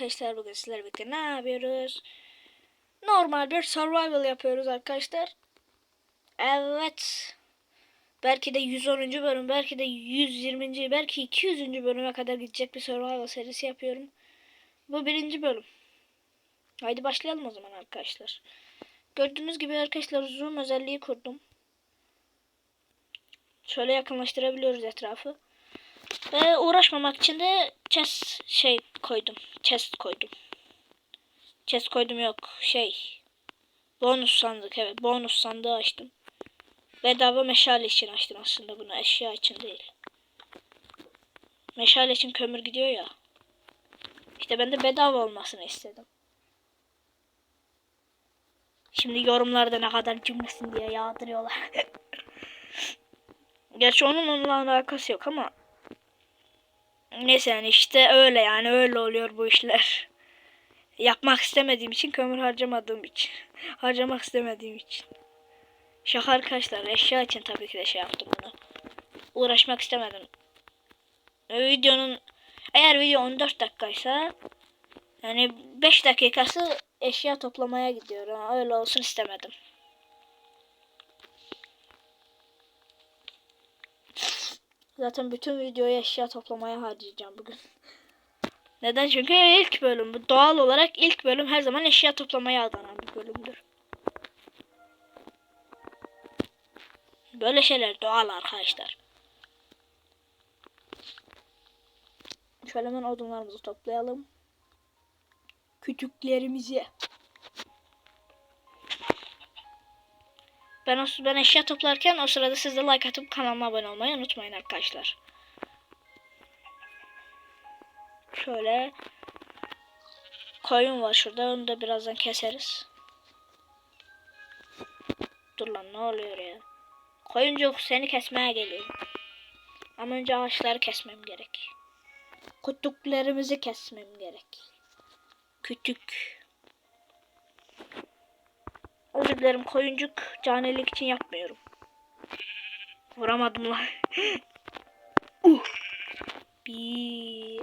arkadaşlar bugün sizlerle birlikte ne yapıyoruz? Normal bir survival yapıyoruz arkadaşlar. Evet. Belki de 110. bölüm, belki de 120. belki 200. bölüme kadar gidecek bir survival serisi yapıyorum. Bu birinci bölüm. Haydi başlayalım o zaman arkadaşlar. Gördüğünüz gibi arkadaşlar zoom özelliği kurdum. Şöyle yakınlaştırabiliyoruz etrafı. Ve uğraşmamak için de chest şey koydum. Chest koydum. Chest koydum yok. Şey. Bonus sandık evet. Bonus sandığı açtım. Bedava meşale için açtım aslında bunu. Eşya için değil. Meşale için kömür gidiyor ya. İşte ben de bedava olmasını istedim. Şimdi yorumlarda ne kadar cümlesin diye yağdırıyorlar. Gerçi onun onunla alakası yok ama Neyse yani işte öyle yani öyle oluyor bu işler. Yapmak istemediğim için kömür harcamadığım için. Harcamak istemediğim için. Şaka arkadaşlar eşya için tabii ki de şey yaptım bunu. Uğraşmak istemedim. Videonun eğer video 14 dakikaysa yani 5 dakikası eşya toplamaya gidiyor. Öyle olsun istemedim. Zaten bütün videoyu eşya toplamaya harcayacağım bugün. Neden? Çünkü ilk bölüm. Doğal olarak ilk bölüm her zaman eşya toplamaya adanan bir bölümdür. Böyle şeyler doğal arkadaşlar. Şöyle hemen odunlarımızı toplayalım. Kütüklerimizi. Ben o, ben eşya toplarken o sırada siz de like atıp kanalıma abone olmayı unutmayın arkadaşlar. Şöyle koyun var şurada onu da birazdan keseriz. Dur lan ne oluyor ya? Koyuncuk seni kesmeye geliyorum. Ama önce ağaçları kesmem gerek. Kutuklarımızı kesmem gerek. Kütük. Özür dilerim koyuncuk canilik için yapmıyorum. Vuramadım lan. uh. Bir.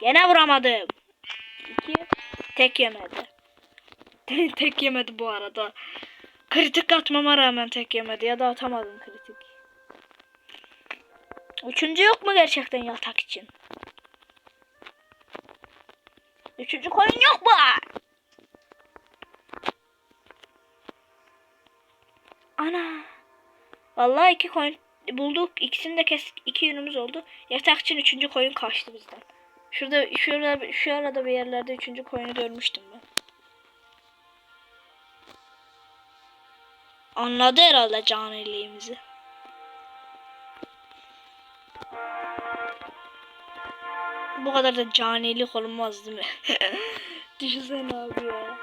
Gene vuramadım. İki. Tek yemedi. tek yemedi bu arada. Kritik atmama rağmen tek yemedi ya da atamadım kritik. Üçüncü yok mu gerçekten yatak için? Üçüncü koyun yok mu? Ana. Vallahi iki koyun bulduk. İkisini de kes iki yünümüz oldu. Yatak için üçüncü koyun kaçtı bizden. Şurada şurada şu arada bir yerlerde üçüncü koyunu görmüştüm ben. Anladı herhalde caniliğimizi. Bu kadar da canilik olmaz değil mi? Düşünsene abi ya.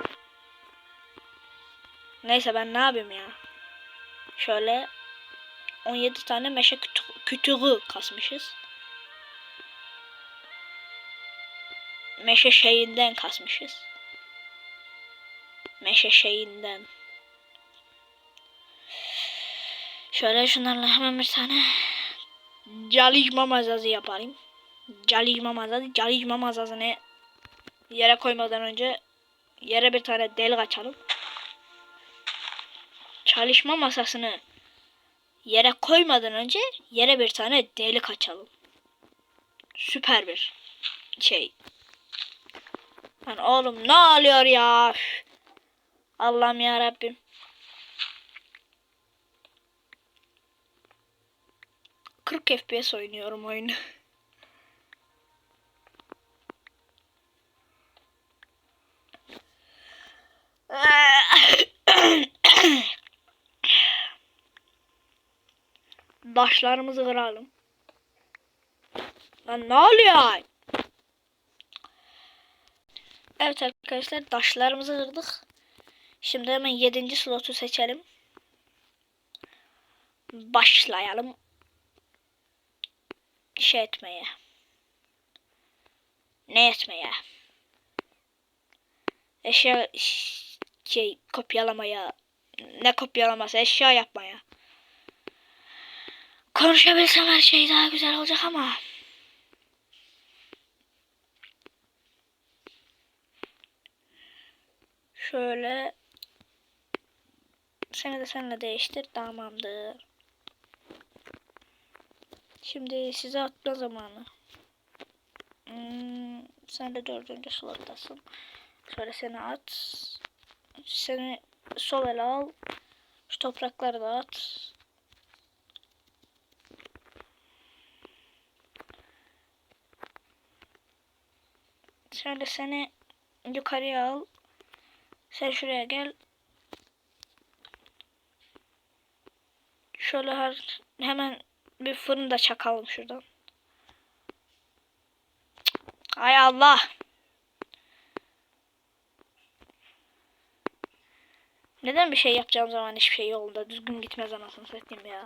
Neyse ben ne yapayım ya. Şöyle 17 tane meşe kütü kütüğü kasmışız. Meşe şeyinden kasmışız. Meşe şeyinden. Şöyle şunlarla hemen bir tane calijma mazazı yapayım. Calijma mazazı. Calijma mazazını yere koymadan önce yere bir tane delik açalım çalışma masasını yere koymadan önce yere bir tane delik açalım. Süper bir şey. Lan oğlum ne oluyor ya? Allah'ım ya Rabbim. Kırk FPS oynuyorum oyunu. Daşlarımızı kıralım. Lan ne oluyor? Evet arkadaşlar daşlarımızı kırdık. Şimdi hemen 7. slotu seçelim. Başlayalım. Şey etmeye. Ne etmeye? Eşya şey kopyalamaya. Ne kopyalaması? Eşya yapmaya. Konuşabilsem her şey daha güzel olacak ama. Şöyle. Seni de seninle değiştir. Tamamdır. Şimdi size atma zamanı. Hmm, sen de dördüncü slottasın. Şöyle seni at. Seni sol ele al. Şu toprakları da at. Şöyle seni yukarıya al. Sen şuraya gel. Şöyle her, hemen bir fırın da çakalım şuradan. Ay Allah. Neden bir şey yapacağım zaman hiçbir şey yolunda düzgün gitmez anasını satayım ya.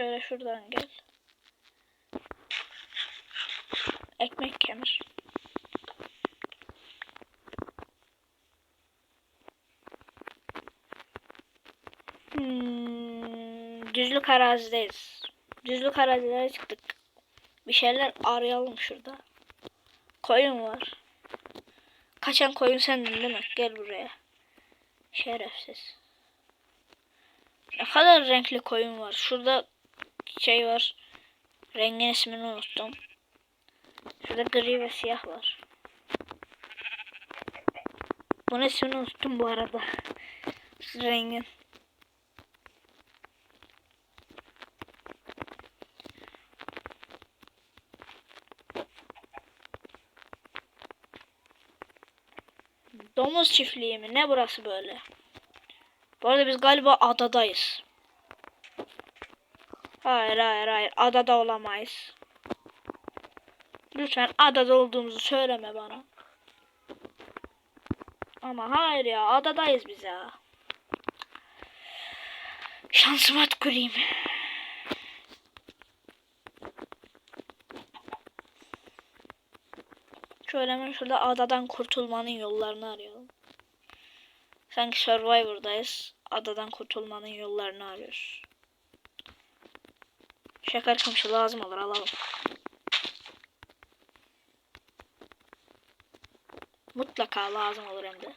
Şöyle şuradan gel. Ekmek kemir. Hmm, düzlük arazideyiz. Düzlük arazilere çıktık. Bir şeyler arayalım şurada. Koyun var. Kaçan koyun sendin değil mi? Gel buraya. Şerefsiz. Ne kadar renkli koyun var. Şurada şey var. Rengin ismini unuttum. Şurada gri ve siyah var. Bunun ismini unuttum bu arada. Rengin. Domuz çiftliği mi? Ne burası böyle? Bu arada biz galiba adadayız. Hayır hayır hayır. Adada olamayız. Lütfen adada olduğumuzu söyleme bana. Ama hayır ya adadayız biz ya. Şansıma tüküreyim. Şöyle hemen şurada adadan kurtulmanın yollarını arayalım. Sanki Survivor'dayız. Adadan kurtulmanın yollarını arıyoruz. Şeker kamışı lazım olur alalım. Mutlaka lazım olur hem de.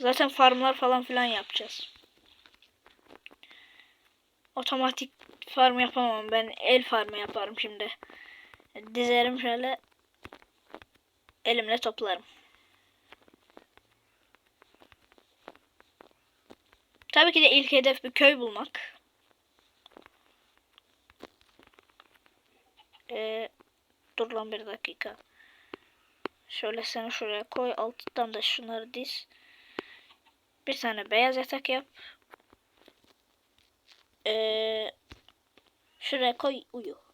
Zaten farmlar falan filan yapacağız. Otomatik farm yapamam. Ben el farmı yaparım şimdi. Dizerim şöyle. Elimle toplarım. Tabii ki de ilk hedef bir köy bulmak. Ee, dur lan bir dakika. Şöyle seni şuraya koy. Alttan da şunları diz. Bir tane beyaz yatak yap. Ee, şuraya koy uyu.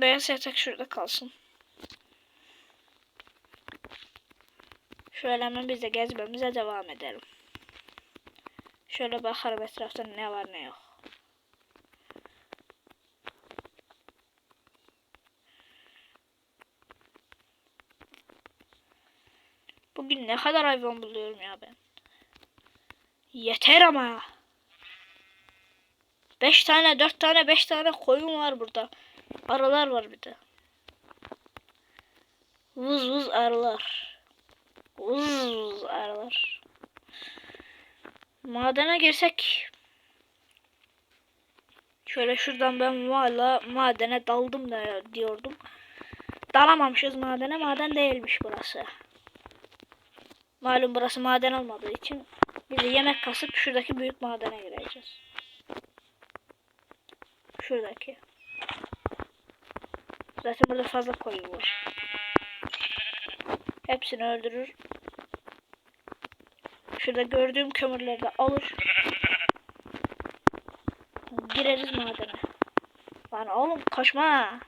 Beyaz yatak şurada kalsın. Şöyle hemen biz de gezmemize devam edelim. Şöyle bakalım etrafta ne var ne yok. Bugün ne kadar hayvan buluyorum ya ben. Yeter ama. 5 tane, 4 tane, 5 tane koyun var burada. Arılar var bir de. Vız vız arılar. Vız vız arılar. Madene girsek. Şöyle şuradan ben valla madene daldım da diyordum. Dalamamışız madene. Maden değilmiş burası. Malum burası maden olmadığı için biz yemek kasıp şuradaki büyük madene gireceğiz. Şuradaki. Zaten burada fazla koyun var. Hepsini öldürür. Şurada gördüğüm kömürleri de alır. Gireriz madene. Lan oğlum kaçma.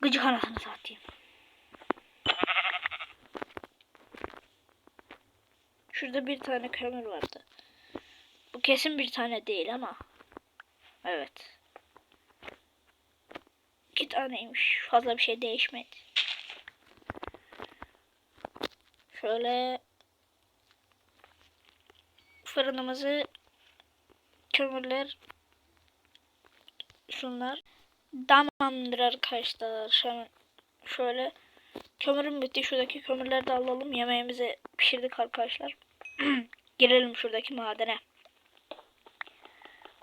Gıcık anasını satayım. Şurada bir tane kömür vardı. Bu kesin bir tane değil ama. Evet. İki taneymiş. Fazla bir şey değişmedi. Şöyle fırınımızı kömürler şunlar tamamdır arkadaşlar. Şöyle, şöyle kömürüm bitti. Şuradaki kömürleri de alalım. Yemeğimizi pişirdik arkadaşlar. Girelim şuradaki madene.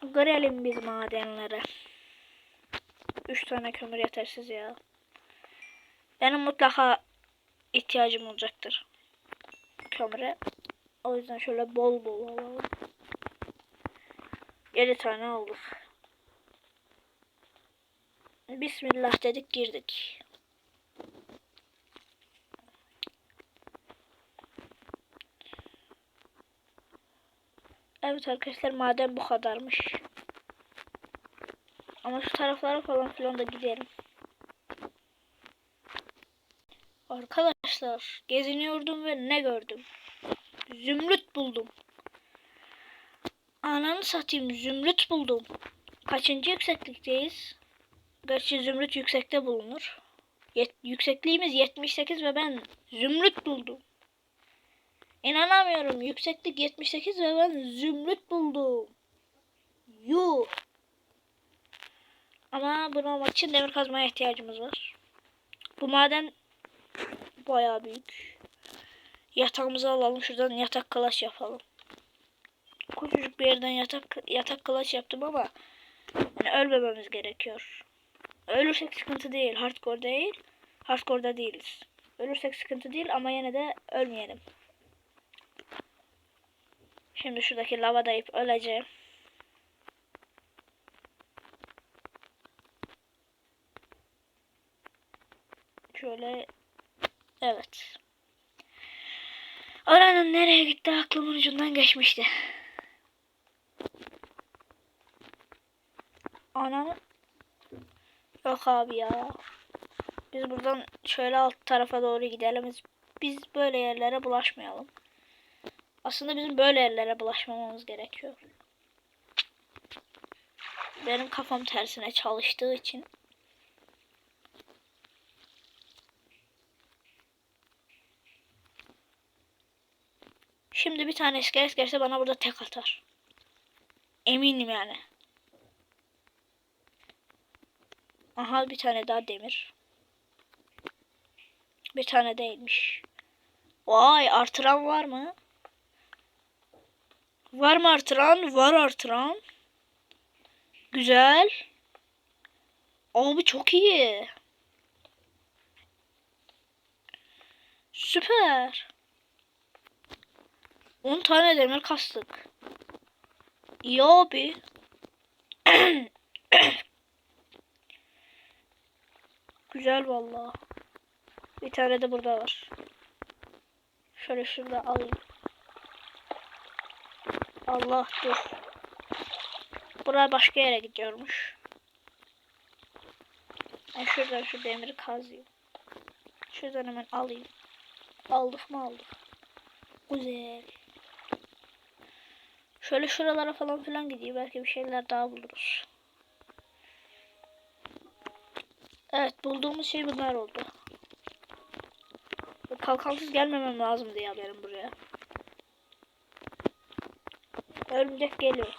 Girelim biz madenlere. Üç tane kömür yetersiz ya. Benim mutlaka ihtiyacım olacaktır. Kömüre. O yüzden şöyle bol bol alalım. 7 tane aldık. Bismillah dedik girdik. Evet arkadaşlar maden bu kadarmış. Ama şu taraflara falan filan da gidelim. Arkadaşlar geziniyordum ve ne gördüm? Zümrüt buldum. Ananı satayım zümrüt buldum. Kaçıncı yükseklikteyiz? Gerçi zümrüt yüksekte bulunur. Yet- yüksekliğimiz 78 ve ben zümrüt buldum. İnanamıyorum. Yükseklik 78 ve ben zümrüt buldum. Yuh. Ama bunu almak için demir kazmaya ihtiyacımız var. Bu maden bayağı büyük. Yatağımızı alalım. Şuradan yatak kalaş yapalım. Küçücük bir yerden yatak yatak kalaş yaptım ama yani ölmememiz gerekiyor. Ölürsek sıkıntı değil. Hardcore değil. Hardcore'da değiliz. Ölürsek sıkıntı değil ama yine de ölmeyelim. Şimdi şuradaki lava dayıp öleceğim. Şöyle evet. Oranın nereye gitti aklımın ucundan geçmişti. Ananı Yok abi ya. Biz buradan şöyle alt tarafa doğru gidelim. Biz böyle yerlere bulaşmayalım. Aslında bizim böyle yerlere bulaşmamamız gerekiyor. Benim kafam tersine çalıştığı için. Şimdi bir tane iskelet gelse bana burada tek atar. Eminim yani. Aha bir tane daha demir. Bir tane değilmiş. Vay artıran var mı? Var mı artıran? Var artıran. Güzel. Abi çok iyi. Süper. 10 tane demir kastık. İyi abi. Güzel vallahi. Bir tane de burada var. Şöyle şurada alayım. Allah dur. Buraya başka yere gidiyormuş. Ben şuradan şu demiri kazayım. Şuradan hemen alayım. Aldık mı aldık. Güzel. Şöyle şuralara falan filan gideyim. Belki bir şeyler daha buluruz. Evet bulduğumuz şey bunlar oldu. Kalkansız gelmemem lazım diye benim buraya. Örümcek geliyor.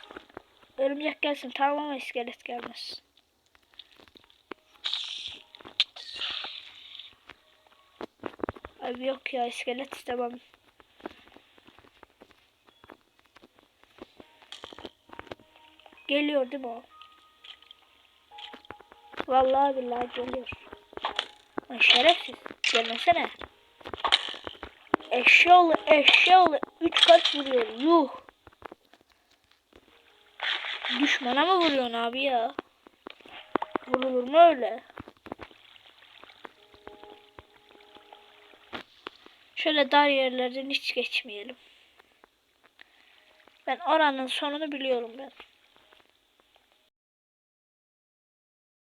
Örümcek gelsin tamam ama iskelet gelmez. Abi yok ya iskelet istemem. Geliyor değil mi o? Vallahi billahi geliyor. Lan şerefsiz. Gelmesene. Eşyalı eşyalı. Üç kaç vuruyor. Yuh. Düşmana mı vuruyorsun abi ya? Vurulur mu öyle? Şöyle dar yerlerden hiç geçmeyelim. Ben oranın sonunu biliyorum ben.